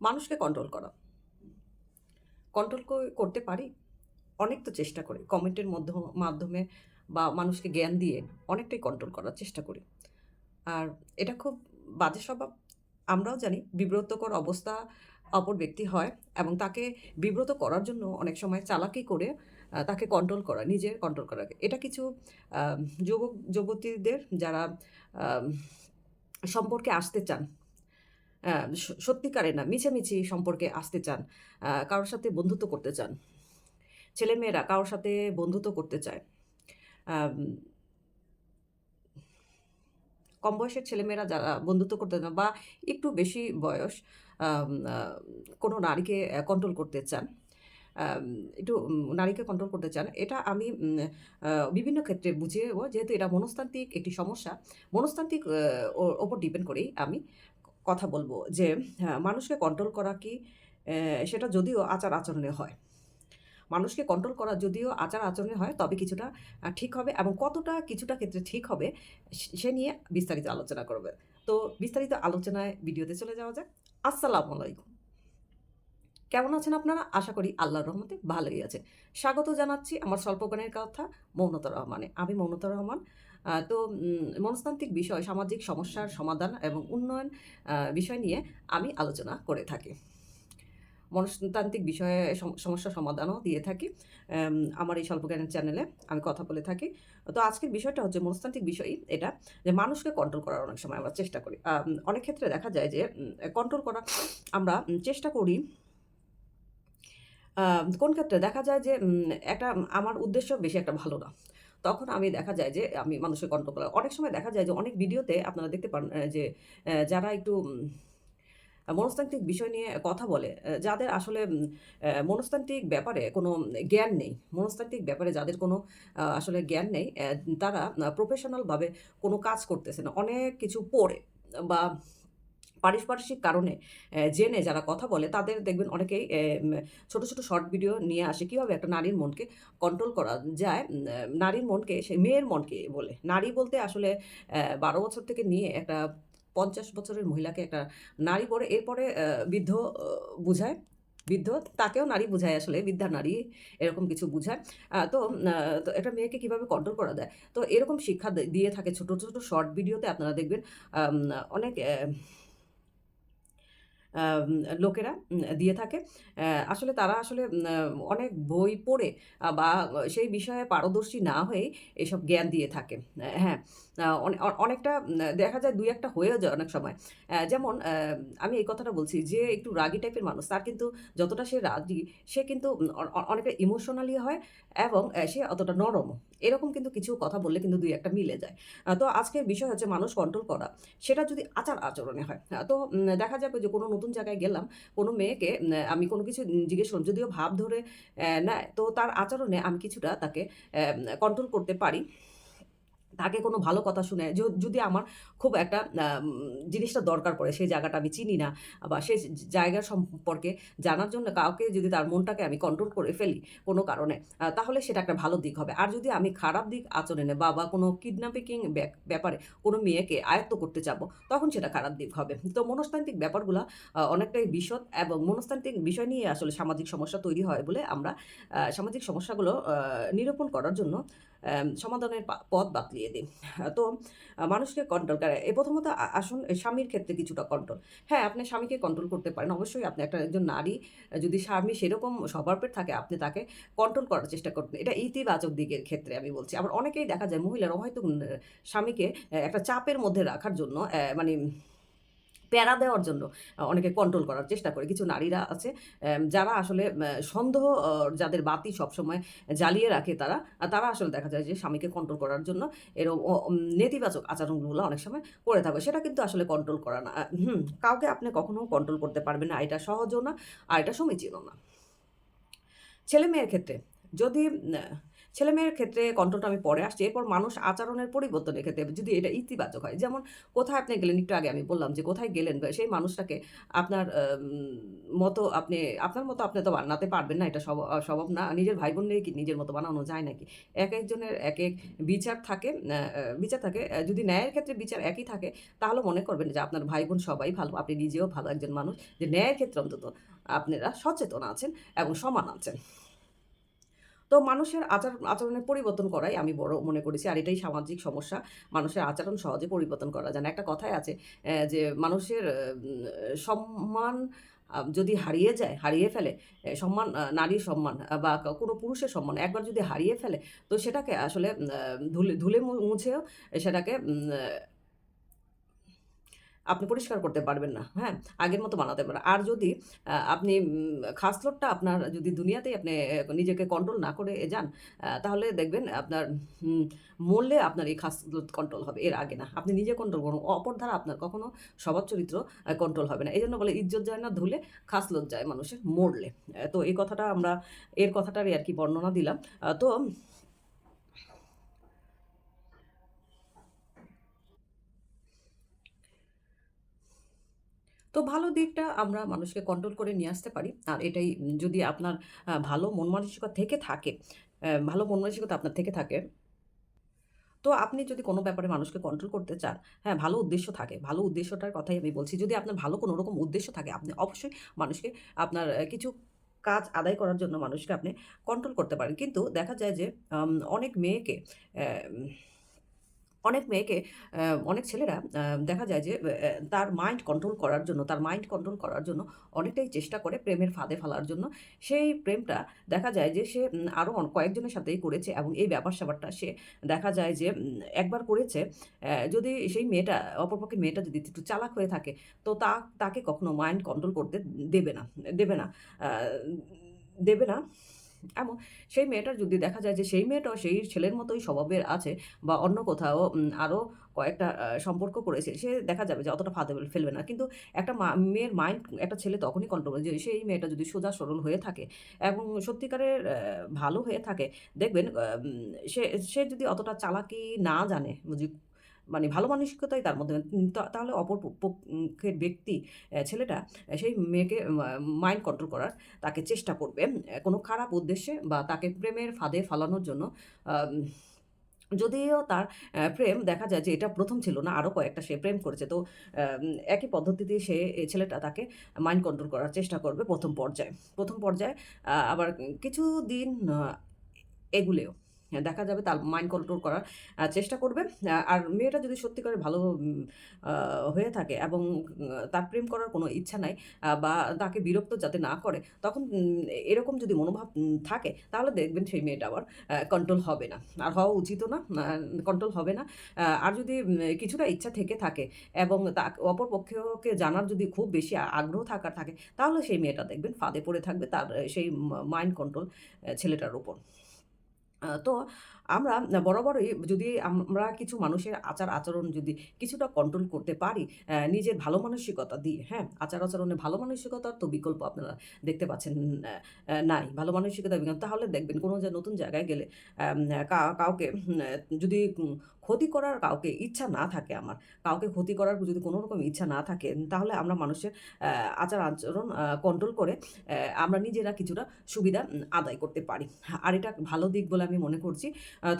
মানুষকে কন্ট্রোল করা। কন্ট্রোল করতে পারি? অনেক তো চেষ্টা করি। কমেন্টের মধ্য- মাধ্যমে বা মানুষকে জ্ঞান দিয়ে অনেকটাই কন্ট্রোল করার চেষ্টা করি। আর এটা খুব বাজে স্বভাব। আমরাও জানি বিব্রতকর অবস্থা অপর ব্যক্তি হয় এবং তাকে বিব্রত করার জন্য অনেক সময় চালাকি করে তাকে কন্ট্রোল করা, নিজের কন্ট্রোল করা। এটা কিছু যুবক, যুবতীদের যারা সম্পর্কে আসতে চান সত্যিকারে না, মিছামিছি সম্পর্কে আসতে চান কারোর সাথে বন্ধুত্ব করতে চান। ছেলেমেয়েরা কারোর সাথে বন্ধুত্ব করতে চায়। কম বয়সের ছেলেমেয়েরা যারা বন্ধুত্ব করতে চান বা একটু বেশি বয়স কোনো নারীকে কন্ট্রোল করতে চান একটু নারীকে কন্ট্রোল করতে চান, এটা আমি বিভিন্ন ক্ষেত্রে বুঝিয়েও যেহেতু এটা মনস্তান্ত্রিক একটি সমস্যা মনস্তান্ত্রিক ওপর ডিপেন্ড করেই আমি কথা বলব যে হ্যাঁ, মানুষকে কন্ট্রোল করা কি সেটা যদিও আচার আচরণে হয়। মানুষকে কন্ট্রোল করা যদিও আচার আচরণে হয় তবে কিছুটা ঠিক হবে এবং কতটা কিছুটা ক্ষেত্রে ঠিক হবে সে- নিয়ে বিস্তারিত আলোচনা করবে। তো বিস্তারিত আলোচনায় ভিডিওতে চলে যাওয়া যাক। আসসালামু আলাইকুম। কেমন আছেন আপনারা? আশা করি আল্লাহর রহমতে ভালোই আছেন। স্বাগত জানাচ্ছি আমার স্বল্পজ্ঞানের কথা মৌনতা রহমানে। আমি মৌনতা রহমান তো মনস্তান্ত্রিক বিষয়, সামাজিক সমস্যার সমাধান এবং উন্নয়ন বিষয় নিয়ে আমি আলোচনা করে থাকি। মনস্তান্ত্রিক বিষয়ে সম- সমস্যা সমাধানও দিয়ে থাকি। আমার এই স্বল্পজ্ঞানের চ্যানেলে আমি কথা বলে থাকি। তো আজকের বিষয়টা হচ্ছে মনস্তান্ত্রিক বিষয়ই। এটা যে মানুষকে কন্ট্রোল করার অনেক সময় আমরা চেষ্টা করি। অনেক ক্ষেত্রে দেখা যায় যে কন্ট্রোল করা আমরা চেষ্টা করি। কোন ক্ষেত্রে? দেখা যায় যে একটা, আমার উদ্দেশ্য বেশি একটা ভালো না। তখন আমি দেখা যায় যে, আমি মানুষের কন্ট্রোল করা অনেক সময় দেখা যায় যে, অনেক ভিডিওতে আপনারা দেখতে পান যে যারা একটু মনস্তান্ত্রিক বিষয় নিয়ে কথা বলে যাদের আসলে মনস্তান্ত্রিক ব্যাপারে কোনো জ্ঞান নেই, মনস্তান্ত্রিক ব্যাপারে যাদের কোনো আসলে জ্ঞান নেই তারা প্রফেশনালভাবে কোনো কাজ করতেছে না। অনেক কিছু পড়ে বা পারিপার্শ্বিক কারণে জেনে যারা কথা বলে তাদের দেখবেন অনেকেই ছোট ছোট শর্ট ভিডিও নিয়ে আসে। কীভাবে একটা নারীর মনকে কন্ট্রোল করা যায়? নারীর মনকে, সে মেয়ের মনকে বলে। নারী বলতে আসলে বারো বছর থেকে নিয়ে একটা পঞ্চাশ বছরের মহিলাকে একটা নারী পরে এরপরে বৃদ্ধ বুঝায়। বৃদ্ধ তাকেও নারী বুঝায় আসলে, বৃদ্ধা নারী এরকম কিছু বুঝায়। তো তো একটা মেয়েকে কীভাবে কন্ট্রোল করা যায়? তো এরকম শিক্ষা দিয়ে থাকে ছোট ছোট শর্ট ভিডিওতে আপনারা দেখবেন অনেক লোকেরা দিয়ে থাকে। আসলে তারা আসলে অনেক বই পড়ে বা, সেই বিষয়ে পারদর্শী না হয়ে এসব জ্ঞান দিয়ে থাকে। হ্যাঁ অনেকটা দেখা যায় দুই একটা হয়েও যায় অনেক সময়। যেমন আমি এই কথাটা বলছি যে একটু রাগী টাইপের মানুষ, তার কিন্তু যতটা সে রাগী, সে কিন্তু অনেকটা ইমোশনালি হয় এবং সে অতটা নরম। এরকম কিন্তু কিছু কথা বললে কিন্তু দুই একটা মিলে যায়। তো আজকের বিষয় হচ্ছে মানুষ কন্ট্রোল করা। সেটা যদি আচার আচরণে হয় তো দেখা যাবে যে কোনো নতুন জায়গায় গেলাম, কোনো মেয়েকে আমি কোনো কিছু জিজ্ঞেস করলাম, যদিও ভাব ধরে নেয়, তো তার আচরণে আমি কিছুটা তাকে কন্ট্রোল করতে পারি। তাকে কোনো ভালো কথা শুনে যদি আমার খুব একটা জিনিসটা দরকার পড়ে, সেই জায়গাটা আমি চিনি না, বা সেই জায়গা সম্পর্কে জানার জন্য কাউকে যদি তার মনটাকে আমি কন্ট্রোল করে ফেলি কোনো কারণে তাহলে সেটা একটা ভালো দিক হবে। আর যদি আমি খারাপ দিক আচরণে বা বা কোনো কিডন্যাপিং ব্যাপারে কোনো মেয়েকে আয়ত্ত করতে চাবো, তখন সেটা খারাপ দিক হবে। তো মনস্তান্ত্রিক ব্যাপারগুলো অনেকটাই বিশদ এবং মনস্তান্ত্রিক বিষয় নিয়ে আসলে সামাজিক সমস্যা তৈরি হয় বলে আমরা সামাজিক সমস্যাগুলো নিরূপণ করার জন্য সমাধানের পথ বাতলিয়ে দিই তো মানুষকে কন্ট্রোল করে। এই প্রথমত আসুন স্বামীর ক্ষেত্রে কিছুটা কন্ট্রোল হ্যাঁ আপনি স্বামীকে কন্ট্রোল করতে পারেন। অবশ্যই আপনি একটা একজন নারী যদি স্বামী সেরকম স্বভাবের থাকে, আপনি তাকে কন্ট্রোল করার চেষ্টা করতেন এটা ইতিবাচক দিকের ক্ষেত্রে আমি বলছি। আবার অনেকেই দেখা যায়, মহিলারা হয়তো স্বামীকে একটা চাপের মধ্যে রাখার জন্য মানে প্যারা দেওয়ার জন্য অনেকে কন্ট্রোল করার চেষ্টা করে। কিছু নারীরা আছে যারা আসলে সন্দেহ যাদের বাতি সবসময় জ্বালিয়ে রাখে তারা তারা আসলে দেখা যায় যে স্বামীকে কন্ট্রোল করার জন্য এরকম নেতিবাচক আচরণগুলো অনেক সময় করে থাকবে সেটা কিন্তু আসলে কন্ট্রোল করা না। হুম, কাউকে আপনি কখনো কন্ট্রোল করতে পারবেন না। এটা সহজও না, আর এটা সমীচীনও না। ছেলে মেয়ের ক্ষেত্রে যদি উম, ছেলেমেয়ের ক্ষেত্রে কন্ট্রোলটা আমি পরে আসছি। এরপর মানুষ আচরণের পরিবর্তনের ক্ষেত্রে যদি এটা ইতিবাচক হয়। যেমন কোথায় আপনি গেলেন একটু আগে আমি বললাম যে কোথায় গেলেন সেই মানুষটাকে আপনার মতো আপনি আপনার মতো আপনি তো বানাতে পারবেন না। এটা সম্ভব না। নিজের ভাই-বোন নিয়ে কি নিজের মতো বানানো যায় নাকি? এক একজনের এক এক বিচার থাকে বিচার থাকে। যদি ন্যায়ের ক্ষেত্রে বিচার একই থাকে তাহলে মনে করবেন যে আপনার ভাই-বোন সবাই ভালো। আপনি নিজেও ভালো একজন মানুষ। যে ন্যায়ের ক্ষেত্রে অন্তত আপনারা সচেতন আছেন এবং সমান আছেন। তো মানুষের আচার আচরণের পরিবর্তন করাই আমি বড় মনে করেছি। আর এটাই সামাজিক সমস্যা। মানুষের আচরণ সহজে পরিবর্তন করা যায়। একটা কথাই আছে যে মানুষের সম্মান যদি হারিয়ে যায়, হারিয়ে ফেলে, সম্মান নারীর সম্মান বা কোনো পুরুষের সম্মান একবার যদি হারিয়ে ফেলে, তো সেটাকে আসলে ধুলে ধুলে মুছেও সেটাকে আপনি পরিষ্কার করতে পারবেন না। হ্যাঁ? আগের মতো বানাতে পারবেন না। আর যদি আপনি উম খাসলতটা আপনার যদি দুনিয়াতেই আপনি নিজেকে কন্ট্রোল না করে যান, তাহলে দেখবেন আপনার মরলে আপনার এই খাসলত কন্ট্রোল হবে। এর আগে না। আপনি নিজে কন্ট্রোল করুন। অপর দ্বারা আপনার কখনো স্বভাব চরিত্র কন্ট্রোল হবে না। এই জন্য বলে ইজ্জত যায় না ধুলে, খাসলত যায় মানুষের মরলে। তো এই কথাটা আমরা এর কথাটারই আর কি বর্ণনা দিলাম। তো তো ভালো দিকটা আমরা মানুষকে কন্ট্রোল করে নিয়ে আসতে পারি। আর এটাই যদি আপনার ভালো মন মানসিকতা থেকে থাকে, ভালো মন মানসিকতা আপনার থেকে থাকে তো আপনি যদি কোনো ব্যাপারে মানুষকে কন্ট্রোল করতে চান, হ্যাঁ, ভালো উদ্দেশ্য থাকে। ভালো উদ্দেশ্যটার কথাই আমি বলছি। যদি আপনার ভালো কোনো রকম উদ্দেশ্য থাকে, আপনি অবশ্যই মানুষকে আপনার কিছু কাজ আদায় করার জন্য মানুষকে আপনি কন্ট্রোল করতে পারেন। কিন্তু দেখা যায় যে অনেক মেয়েকে অনেক মেয়েকে অনেক ছেলেরা দেখা যায় যে তার মাইন্ড কন্ট্রোল করার জন্য তার মাইন্ড কন্ট্রোল করার জন্য অনেকটাই চেষ্টা করে প্রেমের ফাঁদে ফেলার জন্য। সেই প্রেমটা দেখা যায় যে সে আরও কয়েকজনের সাথেই করেছে এবং এই ব্যাপার-স্যাপারটা সে দেখা যায় যে একবার করেছে। যদি সেই মেয়েটা অপরপক্ষে মেয়েটা যদি একটু চালাক হয়ে থাকে, তো তা তাকে কখনো মাইন্ড কন্ট্রোল করতে দেবে না দেবে না। দেবে না এমন সেই মেয়েটার যদি দেখা যায় যে সেই মেয়েটাও সেই ছেলের মতোই স্বভাবের আছে বা অন্য কোথাও আরও কয়েকটা সম্পর্ক করেছে, সে দেখা যাবে যে অতটা ফাঁদে ফেলবে না। কিন্তু একটা মেয়ের মাইন্ড একটা ছেলে তখনই কন্ট্রোল যে সেই মেয়েটা যদি সোজা সরল হয়ে থাকে এবং সত্যিকারের ভালো হয়ে থাকে, দেখবেন সে সে যদি অতটা চালাকি না জানে, মানে ভালো মানসিকতাই তার মধ্যে তাহলে অপর পক্ষের ব্যক্তি ছেলেটা সেই মেয়েকে মাইন্ড কন্ট্রোল করার তাকে চেষ্টা করবে। কোনো খারাপ উদ্দেশ্যে বা তাকে প্রেমের ফাঁদে ফালানোর জন্য যদিও তার প্রেম দেখা যায় যে এটা প্রথম ছিল না, আরও কয়েকটা সে প্রেম করেছে। তো একই পদ্ধতিতে সে ছেলেটা তাকে মাইন্ড কন্ট্রোল করার চেষ্টা করবে প্রথম পর্যায়ে। প্রথম পর্যায়ে আবার কিছু দিন এগুলেও দেখা যাবে তার মাইন্ড কন্ট্রোল করার চেষ্টা করবে। আর মেয়েটা যদি সত্যিকারের ভালো হয়ে থাকে এবং তার প্রেম করার কোনো ইচ্ছা নাই বা তাকে বিরক্ত যাতে না করে, তখন এরকম যদি মনোভাব থাকে, তাহলে দেখবেন সেই মেয়েটা আবার কন্ট্রোল হবে না। আর হওয়া উচিতও না। কন্ট্রোল হবে না। আর যদি কিছুটা ইচ্ছা থেকে থাকে এবং তা অপর পক্ষকে জানার যদি খুব বেশি আগ্রহ থাকার থাকে, তাহলে সেই মেয়েটা দেখবেন ফাঁদে পড়ে থাকবে তার সেই মাইন্ড কন্ট্রোল ছেলেটার উপর। তো আমরা বরাবরই যদি আমরা কিছু মানুষের আচার-আচরণ যদি কিছুটা কন্ট্রোল করতে পারি, নিজের ভালো মানসিকতা দিয়ে, হ্যাঁ? আচার-আচরণে ভালো মানসিকতার তো বিকল্প আপনারা দেখতে পাচ্ছেন নাই। ভালো মানসিকতা বিকল্প তাহলে দেখবেন কোনো যে নতুন জায়গায় গেলে কাউকে যদি ক্ষতি করার কাউকে ইচ্ছা না থাকে আমার, কাউকে ক্ষতি করার যদি কোনো রকম ইচ্ছা না থাকে, তাহলে আমরা মানুষের আচার-আচরণ কন্ট্রোল করে আমরা নিজেরা কিছুটা সুবিধা আদায় করতে পারি। আর এটা ভালো দিক বলে আমি মনে করছি।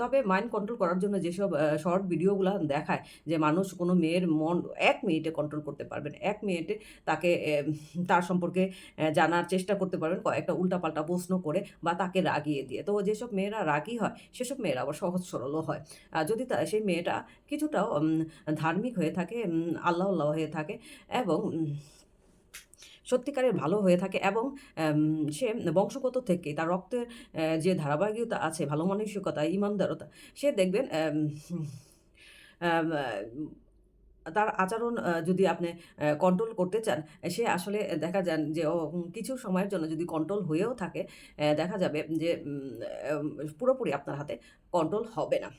তবে মাইন্ড কন্ট্রোল করার জন্য যেসব শর্ট ভিডিওগুলো দেখায় যে মানুষ কোনো মেয়ের মন এক মিনিটে কন্ট্রোল করতে পারবেন। এক মিনিটে তাকে তার সম্পর্কে জানার চেষ্টা করতে পারবেন কয়েকটা উল্টাপাল্টা প্রশ্ন করে বা তাকে রাগিয়ে দিয়ে। তো যেসব মেয়েরা রাগী হয়, সেসব মেয়েরা আবার সহজ সরলও হয়। যদি তা সেই মেয়েটা কিছুটাও ধার্মিক হয়ে থাকে, আল্লাহ, আল্লাহ হয়ে থাকে এবং সত্যিকারের ভালো হয়ে থাকে এবং সে বংশগত থেকে তার রক্তের যে ধারাবাহিকতা আছে, ভালো মানসিকতা, ইমানদারতা, সে দেখবেন তার আচরণ যদি আপনি কন্ট্রোল করতে চান, সে আসলে দেখা যান যে কিছু সময়ের জন্য যদি কন্ট্রোল হয়েও থাকে, দেখা যাবে যে পুরোপুরি আপনার হাতে কন্ট্রোল হবে না।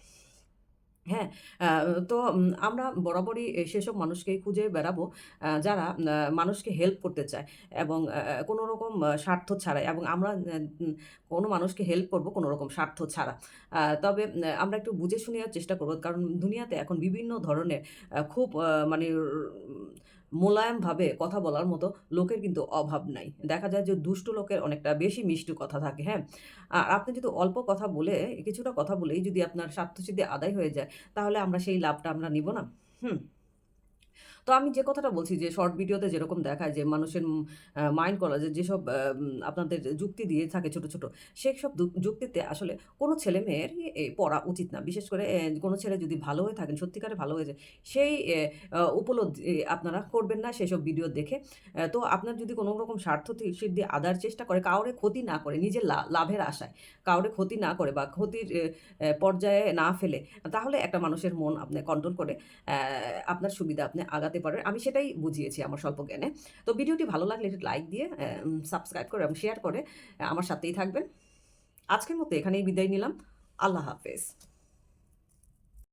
হ্যাঁ? তো আমরা বরাবরই সেসব মানুষকে খুঁজে বেড়াবো যারা মানুষকে হেল্প করতে চায় এবং কোনো রকম স্বার্থ ছাড়াই এবং আমরা কোনো মানুষকে হেল্প করব কোনো রকম স্বার্থ ছাড়া। তবে আমরা একটু বুঝে শুনে চেষ্টা করব। কারণ দুনিয়াতে এখন বিভিন্ন ধরনের খুব মানে মোলায়েমভাবে কথা বলার মতো লোকের কিন্তু অভাব নাই। দেখা যায় যে দুষ্ট লোকের অনেকটা বেশি মিষ্টি কথা থাকে, হ্যাঁ? আর আপনি যদি অল্প কথা বলে কিছুটা কথা বলেই যদি আপনার স্বার্থসিদ্ধি আদায় হয়ে যায়, তাহলে আমরা সেই লাভটা আমরা নিব না? হুম? তো আমি যে কথাটা বলছি যে শর্ট ভিডিওতে যেরকম দেখায় যে মানুষের মাইন্ড করা যে যেসব আপনাদের যুক্তি দিয়ে থাকে ছোট, ছোট সেসব দু যুক্তিতে আসলে কোনো ছেলেমেয়েরই এ পড়া উচিত না। বিশেষ করে কোনো ছেলে যদি ভালো হয়ে থাকেন, সত্যিকারে ভালো হয়ে যায়, সেই উপলব্ধি আপনারা করবেন না সেসব ভিডিও দেখে। তো আপনার যদি কোনো রকম স্বার্থ সিদ্ধি আদার চেষ্টা করে, কাউরে ক্ষতি না করে, নিজের লাভের আশায় কাউরে ক্ষতি না করে বা ক্ষতির পর্যায়ে না ফেলে, তাহলে একটা মানুষের মন আপনি কন্ট্রোল করে আপনার সুবিধা আপনি আগাতে পারবেন। আমি সেটাই বুঝিয়েছি আমার স্বল্প জ্ঞানে। তো ভিডিওটি ভালো লাগলে একটু লাইক দিয়ে সাবস্ক্রাইব করে এবং শেয়ার করে আমার সাথেই থাকবেন। আজকের মতো এখানেই বিদায় নিলাম। আল্লাহ হাফেজ।